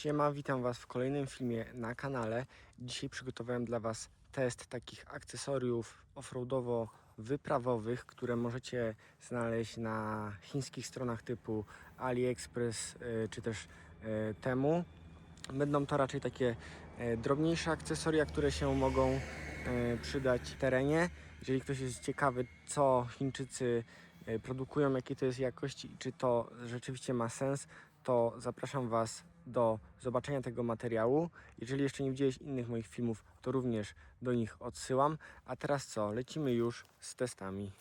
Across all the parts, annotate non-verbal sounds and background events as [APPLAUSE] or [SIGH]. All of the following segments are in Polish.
Siema, witam Was w kolejnym filmie na kanale. Dzisiaj przygotowałem dla Was test takich akcesoriów offroadowo-wyprawowych, które możecie znaleźć na chińskich stronach typu AliExpress y, czy też y, Temu. Będą to raczej takie e, drobniejsze akcesoria, które się mogą e, przydać w terenie. Jeżeli ktoś jest ciekawy, co Chińczycy e, produkują, jakiej to jest jakości i czy to rzeczywiście ma sens, to zapraszam Was do zobaczenia tego materiału. Jeżeli jeszcze nie widziałeś innych moich filmów, to również do nich odsyłam. A teraz co? Lecimy już z testami.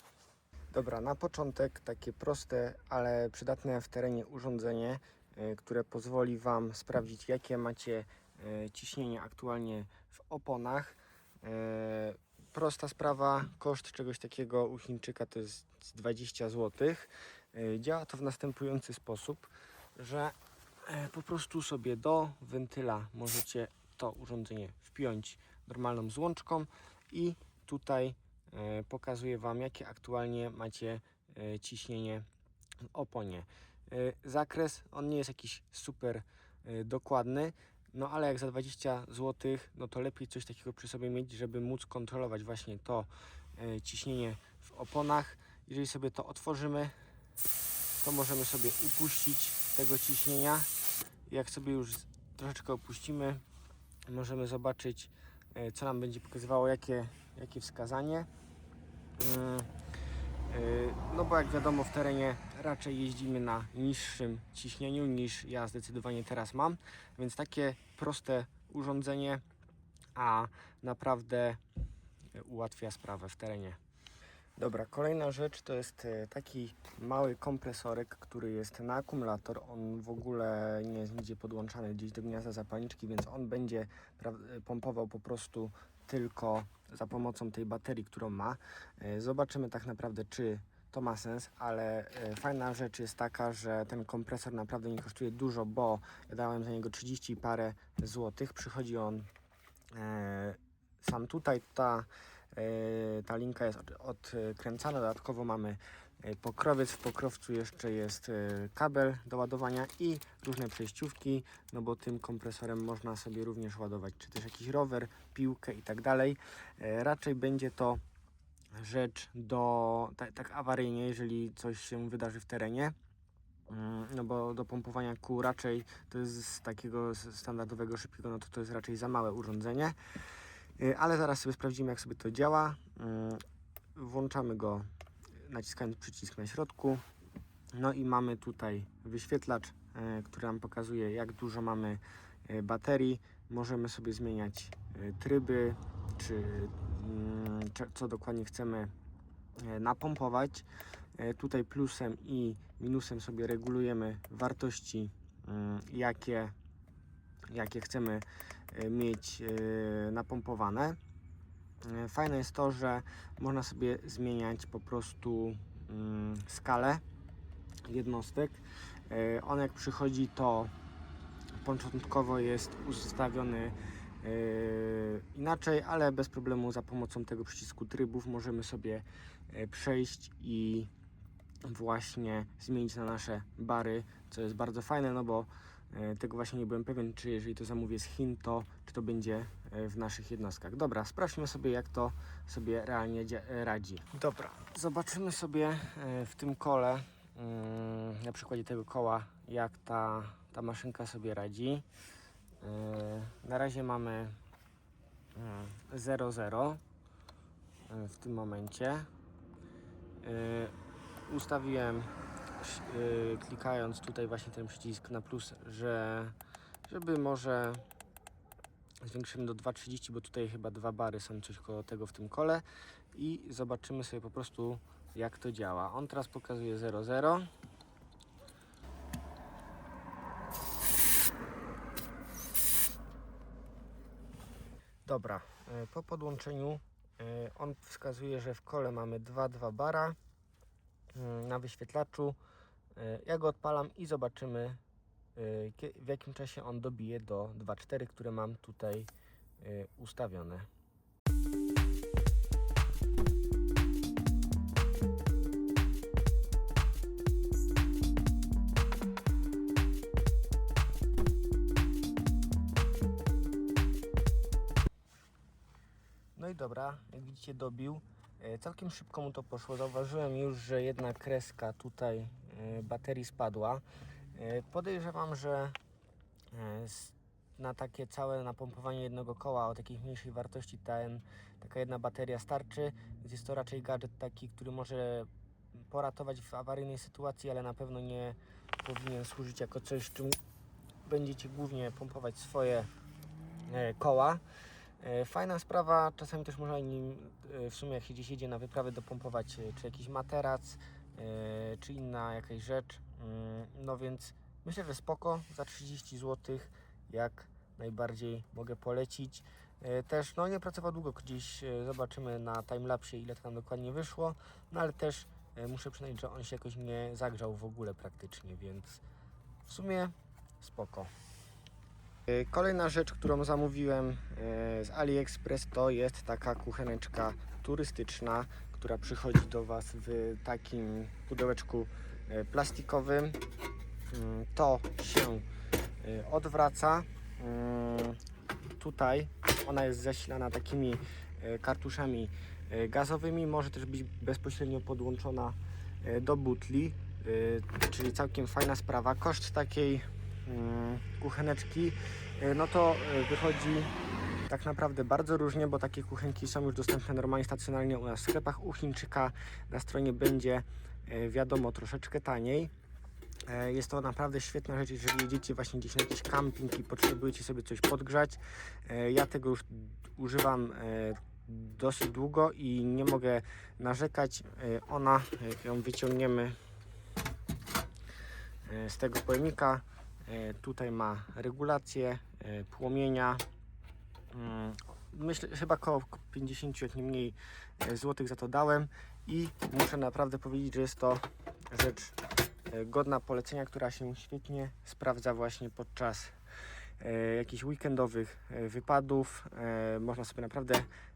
Dobra, na początek takie proste, ale przydatne w terenie urządzenie, e, które pozwoli Wam sprawdzić, jakie macie e, ciśnienie aktualnie w oponach. E, Prosta sprawa, koszt czegoś takiego u Chińczyka to jest 20 zł. Działa to w następujący sposób, że e, po prostu sobie do wentyla możecie to urządzenie wpiąć normalną złączką i tutaj e, pokazuje Wam jakie aktualnie macie e, ciśnienie oponie. Zakres, on nie jest jakiś super dokładny, no ale jak za 20 zł, no to lepiej coś takiego przy sobie mieć, żeby móc kontrolować właśnie to ciśnienie w oponach. Jeżeli sobie to otworzymy, to możemy sobie upuścić tego ciśnienia. Jak sobie już troszeczkę opuścimy, możemy zobaczyć, e, co nam będzie pokazywało, jakie, jakie wskazanie. Mm, y, No bo jak wiadomo w terenie raczej jeździmy na niższym ciśnieniu niż ja zdecydowanie teraz mam, więc takie proste urządzenie, a naprawdę ułatwia sprawę w terenie. Dobra, kolejna rzecz to jest e, taki mały kompresorek, który jest na akumulator. On w ogóle nie jest nigdzie podłączany gdzieś do gniazda zapalniczki, więc on będzie e, pompował po prostu tylko za pomocą tej baterii, którą ma. E, Zobaczymy tak naprawdę, czy to ma sens, ale fajna rzecz jest taka, że ten kompresor naprawdę nie kosztuje dużo, bo ja dałem za niego 30 i parę złotych. Przychodzi on sam tutaj, ta, ta linka jest od- odkręcana. Dodatkowo mamy e, pokrowiec. W pokrowcu jeszcze jest e, kabel do ładowania i różne przejściówki, no bo tym kompresorem można sobie również ładować, czy też jakiś rower, piłkę i tak dalej. E, Raczej będzie to rzecz do tak, tak awaryjnie, jeżeli coś się wydarzy w terenie. Mm, No bo do pompowania kół raczej to jest z takiego standardowego szybkiego, no to to jest raczej za małe urządzenie. Y, Ale zaraz sobie sprawdzimy jak sobie to działa. Mm, Włączamy go naciskając przycisk na środku. No i mamy tutaj wyświetlacz, e, który nam pokazuje jak dużo mamy e, baterii. Możemy sobie zmieniać tryby, czy mm, cze- co dokładnie chcemy napompować. Tutaj plusem i minusem sobie regulujemy wartości, jakie, jakie chcemy e, mieć e, napompowane. E, Fajne jest to, że można sobie zmieniać po prostu mm, skalę jednostek. On jak przychodzi to początkowo jest ustawiony inaczej, ale bez problemu za pomocą tego przycisku trybów możemy sobie przejść i właśnie zmienić na nasze bary, co jest bardzo fajne, no bo e, tego właśnie nie byłem pewien, czy jeżeli to zamówię z Chin, to czy to będzie e, w naszych jednostkach. Dobra, sprawdźmy sobie, jak to sobie realnie e, radzi. Dobra, zobaczymy sobie w tym kole, mm, na przykładzie tego koła, jak ta, ta maszynka sobie radzi. Na razie mamy mm, 0,0 e, w tym momencie. Ustawiłem y, klikając tutaj właśnie ten przycisk na plus, że żeby może zwiększymy do 2,30, bo tutaj chyba dwa bary są coś koło tego w tym kole i zobaczymy sobie po prostu jak to działa. On teraz pokazuje 0,0 Dobra, y, po podłączeniu y, on wskazuje, że w kole mamy 2,2 bara na wyświetlaczu. E, ja go odpalam i zobaczymy e, w jakim czasie on dobije do 2.4, które mam tutaj e, ustawione. No i dobra, jak widzicie dobił E, Całkiem szybko mu to poszło. Zauważyłem już, że jedna kreska tutaj e, baterii spadła. E, Podejrzewam, że na takie całe napompowanie jednego koła o takiej mniejszej wartości ten, taka jedna bateria starczy. Więc jest to raczej gadżet taki, który może poratować w awaryjnej sytuacji, ale na pewno nie powinien służyć jako coś, czym będziecie głównie pompować swoje koła. E, Fajna sprawa, czasami też można nim, e, w sumie jak się gdzieś jedzie na wyprawę, dopompować e, czy jakiś materac, czy inna jakaś rzecz. Mm, No więc myślę, że spoko, za 30 zł jak najbardziej mogę polecić. Też no nie pracował długo, gdzieś zobaczymy na timelapsie ile tam dokładnie wyszło, no ale też muszę przyznać, że on się jakoś nie zagrzał w ogóle praktycznie, więc w sumie spoko. E, Kolejna rzecz, którą zamówiłem e, z AliExpress to jest taka kucheneczka turystyczna, która przychodzi do Was w takim pudełeczku e, plastikowym. Mm, To się odwraca. Mm, Tutaj ona jest zasilana takimi kartuszami gazowymi, może też być bezpośrednio podłączona do butli, czyli całkiem fajna sprawa. Koszt takiej kucheneczki E, no to e, wychodzi tak naprawdę bardzo różnie, bo takie kuchenki są już dostępne normalnie stacjonarnie u nas w sklepach. U Chińczyka na stronie będzie e, wiadomo troszeczkę taniej. E, Jest to naprawdę świetna rzecz, jeżeli jedziecie właśnie gdzieś na jakiś camping i potrzebujecie sobie coś podgrzać. E, Ja tego już używam e, dosyć długo i nie mogę narzekać. E, Ona, jak ją wyciągniemy e, z tego pojemnika, E, Tutaj ma regulację e, płomienia. Mm, Myślę, chyba około 50, jak nie mniej e, złotych za to dałem i muszę naprawdę powiedzieć, że jest to rzecz e, godna polecenia, która się świetnie sprawdza właśnie podczas e, jakichś weekendowych e, wypadów. E, Można sobie naprawdę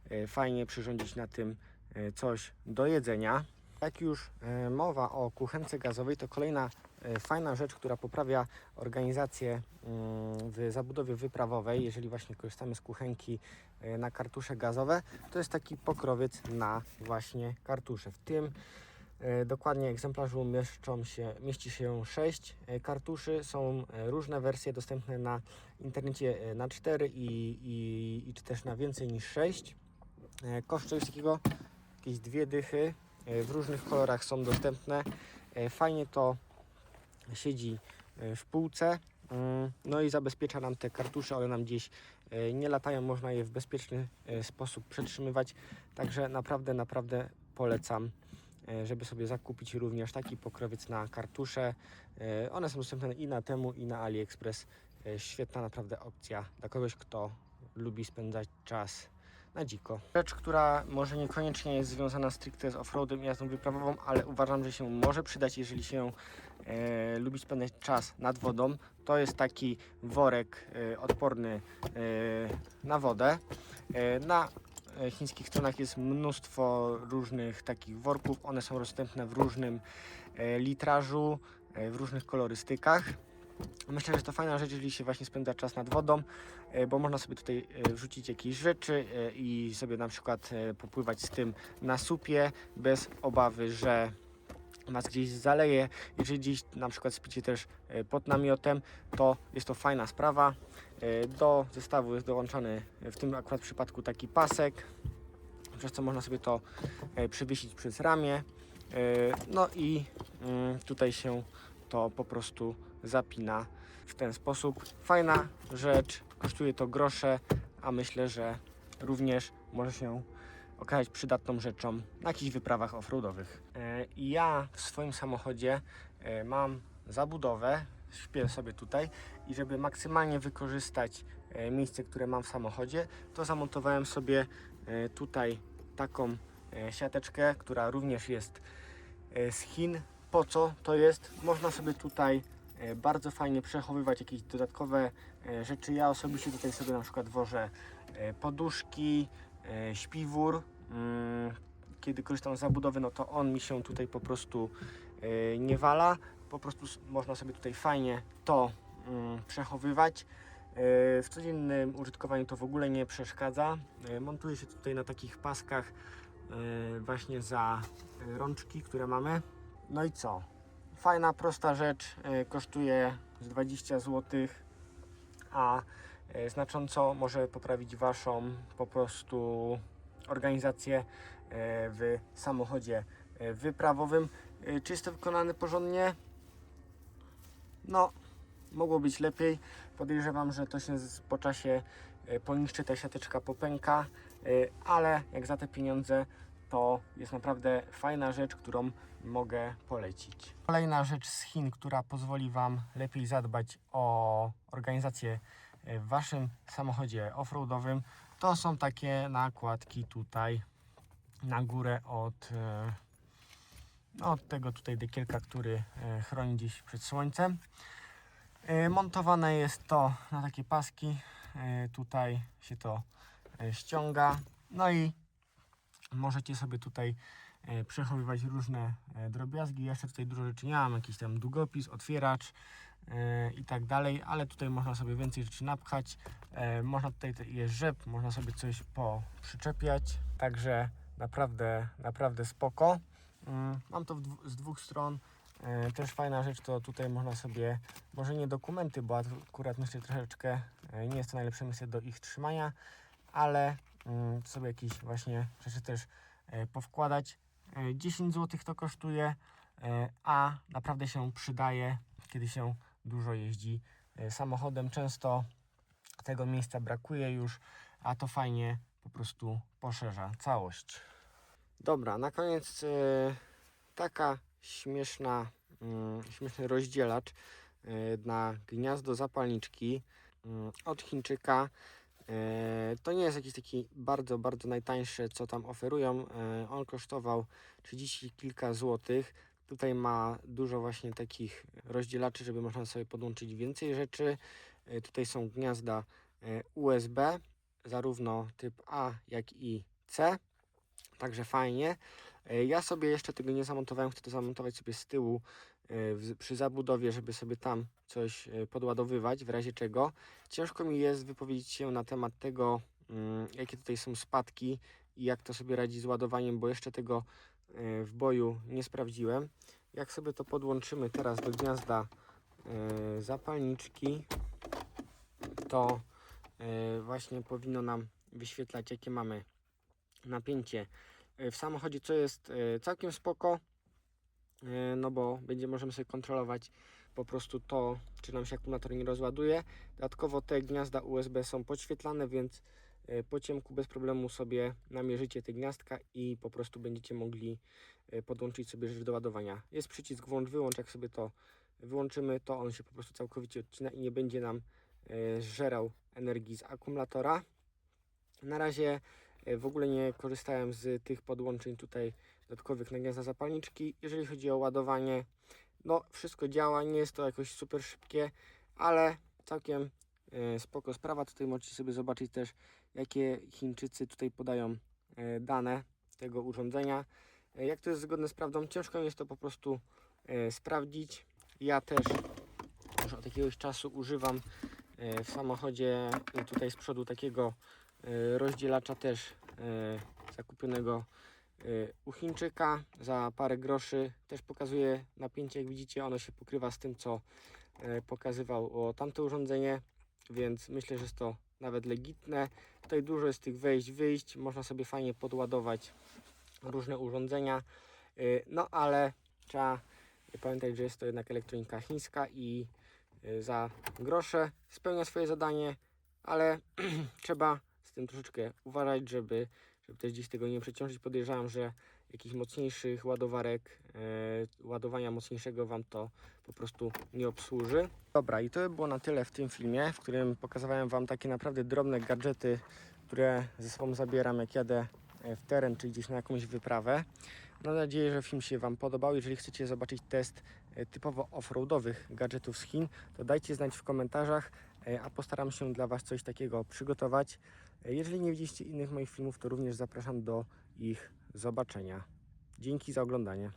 e, fajnie przyrządzić na tym e, coś do jedzenia. Jak już e, mowa o kuchence gazowej, to kolejna e, fajna rzecz, która poprawia organizację mm, w zabudowie wyprawowej, jeżeli właśnie korzystamy z kuchenki e, na kartusze gazowe, to jest taki pokrowiec na właśnie kartusze. W tym e, dokładnie egzemplarzu mieszczą się, mieści się 6 kartuszy. Są e, różne wersje dostępne na internecie e, na 4 i, i, i czy też na więcej niż 6. E, Koszt czegoś takiego jakieś dwie dychy e, w różnych kolorach są dostępne. E, Fajnie to siedzi e, w półce. Mm, No i zabezpiecza nam te kartusze, one nam gdzieś e, nie latają, można je w bezpieczny e, sposób przetrzymywać. Także naprawdę, naprawdę polecam, żeby sobie zakupić również taki pokrowiec na kartusze. One są dostępne i na temu, i na AliExpress. Świetna naprawdę opcja dla kogoś, kto lubi spędzać czas na dziko. Rzecz, która może niekoniecznie jest związana stricte z offroadem i jazdą wyprawową, ale uważam, że się może przydać, jeżeli się e, lubi spędzać czas nad wodą, to jest taki worek e, odporny e, na wodę. E, na e, chińskich stronach jest mnóstwo różnych takich worków. One są dostępne w różnym e, litrażu, e, w różnych kolorystykach. Myślę, że to fajna rzecz, jeżeli się właśnie spędza czas nad wodą, e, bo można sobie tutaj e, wrzucić jakieś rzeczy e, i sobie na przykład popływać z tym na supie bez obawy, że was gdzieś zaleje. Jeżeli gdzieś na przykład spicie też pod namiotem, to jest to fajna sprawa. Do zestawu jest dołączony e, w tym akurat przypadku taki pasek, przez co można sobie to przywiesić przez ramię. No i mm, tutaj się to po prostu zapina w ten sposób. Fajna rzecz, kosztuje to grosze, a myślę, że również może się okazać przydatną rzeczą na jakichś wyprawach offroadowych. E, ja w swoim samochodzie e, mam zabudowę, śpię sobie tutaj i żeby maksymalnie wykorzystać e, miejsce, które mam w samochodzie, to zamontowałem sobie tutaj taką siateczkę, która również jest z Chin. Po co to jest? Można sobie tutaj bardzo fajnie przechowywać jakieś dodatkowe e, rzeczy. Ja osobiście tutaj sobie na przykład wożę e, poduszki, e, śpiwór. Mm, Kiedy korzystam z zabudowy, no to on mi się tutaj po prostu e, nie wala. Po prostu można sobie tutaj fajnie to mm, przechowywać. w codziennym użytkowaniu to w ogóle nie przeszkadza. E, Montuje się tutaj na takich paskach e, właśnie za e, rączki, które mamy. No i co? Fajna, prosta rzecz, e, kosztuje z 20 zł, a e, znacząco może poprawić Waszą po prostu organizację e, w samochodzie wyprawowym. Czy jest to wykonane porządnie? No, mogło być lepiej. Podejrzewam, że to się po czasie poniszczy, ta siateczka popęka, ale jak za te pieniądze to jest naprawdę fajna rzecz, którą mogę polecić. Kolejna rzecz z Chin, która pozwoli Wam lepiej zadbać o organizację e, w Waszym samochodzie offroadowym, to są takie nakładki tutaj na górę od, e, no, od tego tutaj dekielka, który e, chroni gdzieś przed słońcem. Montowane jest to na takie paski. Tutaj się to ściąga. No i możecie sobie tutaj e, przechowywać różne e, drobiazgi. Jeszcze tutaj dużo rzeczy nie mam, jakiś tam długopis, otwieracz e, i tak dalej, ale tutaj można sobie więcej rzeczy napchać. Można tutaj jest rzep, można sobie coś poprzyczepiać. Także naprawdę, naprawdę spoko. Mm, Mam to z dwóch stron. Też fajna rzecz to tutaj można sobie, może nie dokumenty, bo akurat myślę troszeczkę nie jest to najlepsze miejsce do ich trzymania, ale sobie jakieś właśnie rzeczy też e, powkładać. E, 10 zł to kosztuje, e, a naprawdę się przydaje, kiedy się dużo jeździ e, samochodem. Często tego miejsca brakuje już, a to fajnie po prostu poszerza całość. Dobra, na koniec e, taka śmieszna, mm, śmieszny rozdzielacz e, na gniazdo zapalniczki mm, od Chińczyka. E, To nie jest jakiś taki bardzo, bardzo najtańszy, co tam oferują. E, On kosztował 30 kilka złotych. Tutaj ma dużo właśnie takich rozdzielaczy, żeby można sobie podłączyć więcej rzeczy. E, Tutaj są gniazda USB, zarówno typ A, jak i C. Także fajnie. Ja sobie jeszcze tego nie zamontowałem, chcę to zamontować sobie z tyłu przy zabudowie, żeby sobie tam coś e, podładowywać, w razie czego. Ciężko mi jest wypowiedzieć się na temat tego, mm, jakie tutaj są spadki i jak to sobie radzi z ładowaniem, bo jeszcze tego e, w boju nie sprawdziłem. Jak sobie to podłączymy teraz do gniazda e, zapalniczki, to e, właśnie powinno nam wyświetlać, jakie mamy napięcie e, w samochodzie, co jest e, całkiem spoko, e, no bo będzie możemy sobie kontrolować po prostu to, czy nam się akumulator nie rozładuje. Dodatkowo te gniazda USB są podświetlane, więc e, po ciemku bez problemu sobie namierzycie te gniazdka i po prostu będziecie mogli e, podłączyć sobie rzecz do ładowania. Jest przycisk włącz, wyłącz, jak sobie to wyłączymy, to on się po prostu całkowicie odcina i nie będzie nam e, zżerał energii z akumulatora. Na razie e, w ogóle nie korzystałem z tych podłączeń tutaj dodatkowych na gniazda zapalniczki. Jeżeli chodzi o ładowanie, no wszystko działa, nie jest to jakoś super szybkie, ale całkiem e, spoko sprawa. Tutaj możecie sobie zobaczyć też, jakie Chińczycy tutaj podają e, dane tego urządzenia. E, Jak to jest zgodne z prawdą, ciężko jest to po prostu sprawdzić. Ja też już od jakiegoś czasu używam w samochodzie tutaj z przodu takiego rozdzielacza też zakupionego u Chińczyka za parę groszy. Też pokazuje napięcie, jak widzicie, ono się pokrywa z tym, co e, pokazywało tamte urządzenie, więc myślę, że jest to nawet legitne. Tutaj dużo jest tych wejść, wyjść, można sobie fajnie podładować różne urządzenia, E, no ale trzeba pamiętać, że jest to jednak elektronika chińska i za grosze spełnia swoje zadanie, ale [CLEARS THROAT] trzeba z tym troszeczkę uważać, żeby, żeby też gdzieś tego nie przeciążyć. Podejrzewam, że jakichś mocniejszych ładowarek, e, ładowania mocniejszego Wam to po prostu nie obsłuży. Dobra, i to by było na tyle w tym filmie, w którym pokazywałem Wam takie naprawdę drobne gadżety, które ze sobą zabieram, jak jadę e, w teren czy gdzieś na jakąś wyprawę. Mam nadzieję, że film się Wam podobał. Jeżeli chcecie zobaczyć test e, typowo offroadowych gadżetów z Chin, to dajcie znać w komentarzach, a postaram się dla Was coś takiego przygotować. E, Jeżeli nie widzieliście innych moich filmów, to również zapraszam do ich zobaczenia. Dzięki za oglądanie.